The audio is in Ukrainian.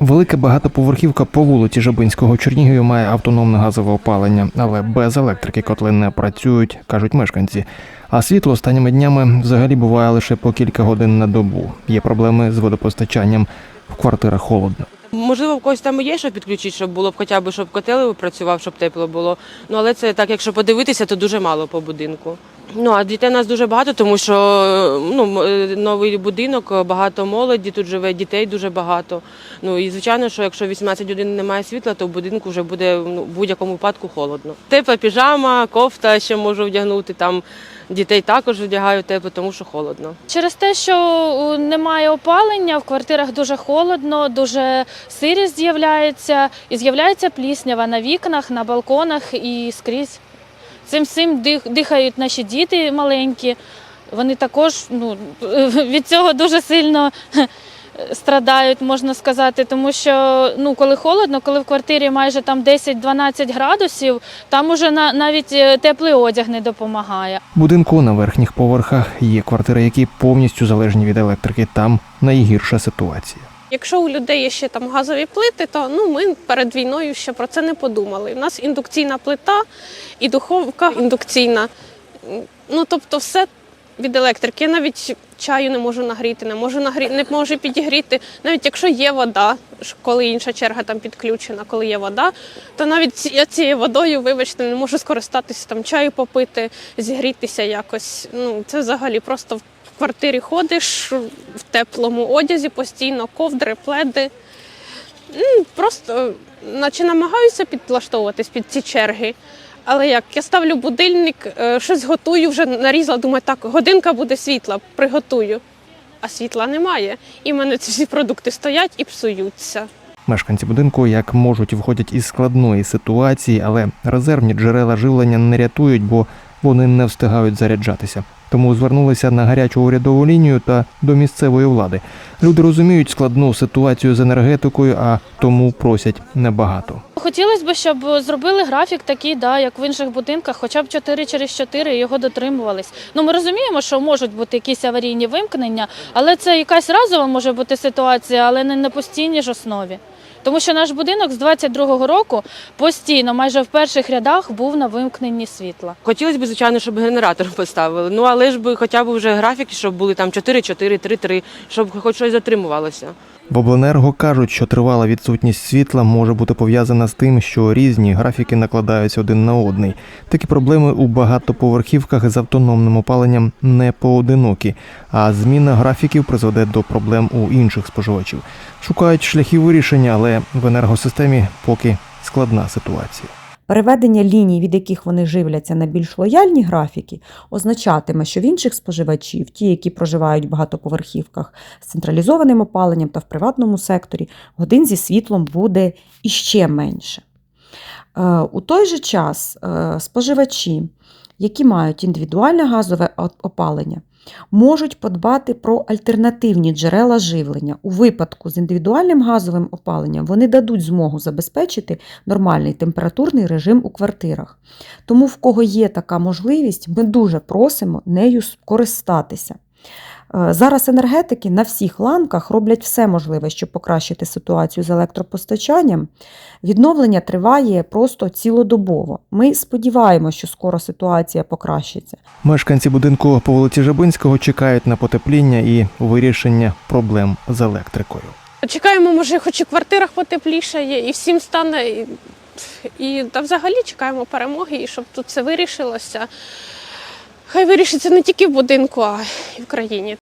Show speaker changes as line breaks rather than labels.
Велика багатоповерхівка по вулиці Жабинського в має автономне газове опалення, але без електрики котли не працюють, кажуть мешканці. А світло останніми днями взагалі буває лише по кілька годин на добу. Є проблеми з водопостачанням в квартирах холодно.
Можливо, в когось там є, що підключити, щоб було б хоча б, щоб котел працював, щоб тепло було. Ну але це так, якщо подивитися, то дуже мало по будинку. Ну а дітей у нас дуже багато, тому що ну, е, новий будинок, багато молоді, тут живе дітей дуже багато. Ну і звичайно, що якщо 18 годин немає світла, то в будинку вже буде ну, в будь-якому випадку холодно. Тепла піжама, кофта ще можу вдягнути. Там дітей також вдягаю тепло, тому що холодно.
Через те, що е, немає опалення, в квартирах дуже холодно, дуже сирість з'являється, і з'являється пліснява на вікнах, на балконах і скрізь. Цим всім дих- дихають наші діти маленькі. Вони також ну, від цього дуже сильно страдають, можна сказати, тому що ну, коли холодно, коли в квартирі майже там 10-12 градусів, там уже на, навіть е, теплий одяг не допомагає.
Будинку на верхніх поверхах є квартири, які повністю залежні від електрики. Там найгірша ситуація.
Якщо у людей є ще там газові плити, то ну ми перед війною ще про це не подумали. У нас індукційна плита і духовка індукційна. Ну тобто, все від електрики. Я навіть чаю не можу нагріти, не можу нагрі... не можу підігріти. Навіть якщо є вода, коли інша черга там підключена, коли є вода, то навіть я цією водою, вибачте, не можу скористатися там чаю попити, зігрітися якось. Ну це взагалі просто квартирі ходиш в теплому одязі постійно, ковдри, пледи. Просто наче намагаюся підлаштовуватись під ці черги. Але як я ставлю будильник, е, щось готую, вже нарізала, думаю, так, годинка буде світла, приготую. А світла немає. І в мене ці всі продукти стоять і псуються.
Мешканці будинку як можуть виходять із складної ситуації, але резервні джерела живлення не рятують, бо вони не встигають заряджатися. Тому звернулися на гарячу урядову лінію та до місцевої влади. Люди розуміють складну ситуацію з енергетикою, а тому просять небагато.
Хотілося б, щоб зробили графік такий, да, як в інших будинках, хоча б 4 через 4 його дотримувались. Ну ми розуміємо, що можуть бути якісь аварійні вимкнення, але це якась разова може бути ситуація, але не на постійній ж основі. Тому що наш будинок з 22-го року постійно, майже в перших рядах, був на вимкненні світла.
Хотілося б, звичайно, щоб генератор поставили. Ну але ж би хоча б вже графіки, щоб були там 4-4-3-3, щоб хоч щось затримувалося.
В обленерго кажуть, що тривала відсутність світла може бути пов'язана з тим, що різні графіки накладаються один на одний. Такі проблеми у багатоповерхівках з автономним опаленням не поодинокі, а зміна графіків призведе до проблем у інших споживачів. Шукають шляхи вирішення, але в енергосистемі поки складна ситуація.
Переведення ліній, від яких вони живляться на більш лояльні графіки, означатиме, що в інших споживачів, ті, які проживають в багатоповерхівках з централізованим опаленням та в приватному секторі, годин зі світлом буде іще менше. Е, У той же час е, споживачі, які мають індивідуальне газове опалення, можуть подбати про альтернативні джерела живлення. У випадку з індивідуальним газовим опаленням вони дадуть змогу забезпечити нормальний температурний режим у квартирах. Тому, в кого є така можливість, ми дуже просимо нею скористатися. Е, Зараз енергетики на всіх ланках роблять все можливе, щоб покращити ситуацію з електропостачанням. Відновлення триває просто цілодобово. Ми сподіваємося, що скоро ситуація покращиться.
Мешканці будинку по вулиці Жабинського чекають на потепління і вирішення проблем з електрикою.
Чекаємо, може, хоч і в квартирах потеплішає, і всім стане. І, і та взагалі чекаємо перемоги, і щоб тут все вирішилося. Хай вирішиться не тільки в будинку, а й в країні.